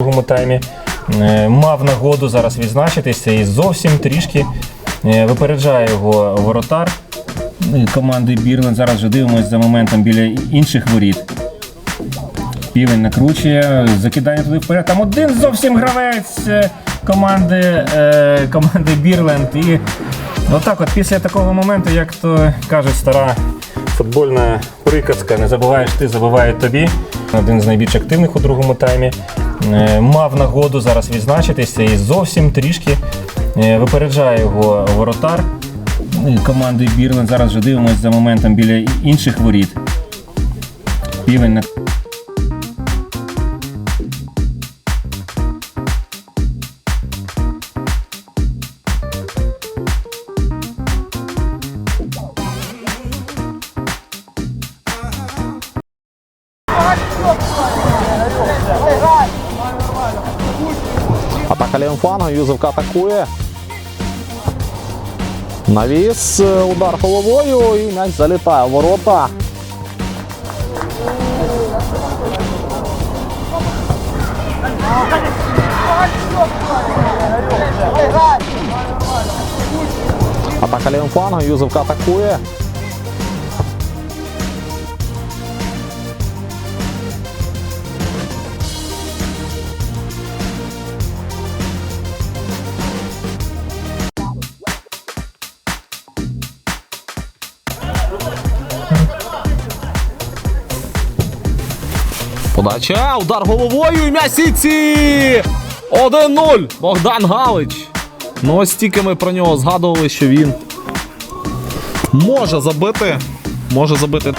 другому таймі. Е, Мав нагоду зараз відзначитися і зовсім трішки е, випереджає його воротар е, команди Бірленд. Зараз вже дивимося за моментом біля інших воріт. Півень накручує, закидання туди вперед. Там один зовсім гравець е, команди, команди Бірленд. І отак, от після такого моменту, як то кажуть, стара футбольна приказка, не забуваєш ти, забувають тобі. Один з найбільш активних у другому таймі. Е, Мав нагоду зараз відзначитися і зовсім трішки е, випереджає його воротар е, команди Бірленд. Зараз вже дивимося за моментом біля інших воріт. Півень на Атака лівим флангом, Юзовка атакує. Навіс, е, удар головою і м'яч залітає в ворота. Атака лівим флангом, Юзовка атакує. Подача, удар головою і м'ясіці. 1-0. Богдан Галич. Ну ось тільки ми про нього згадували, що він може забити. Може забити.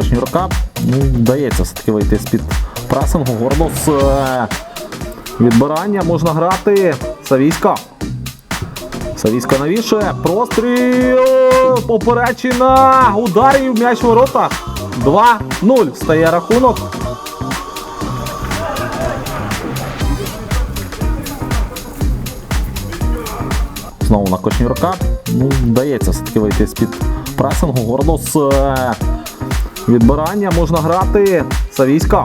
Кошнюрка ну, вдається все-таки вийти з-під пресингу. Гордос е, відбирання можна грати. Савійська. Савійська навішує. Простріл. Поперечина. Удар і м'яч в воротах. 2-0. Стає рахунок. Знову на Кошнюрка. Ну, вдається все-таки вийти з-під пресингу. Гордос відбирання можна грати. Савійська.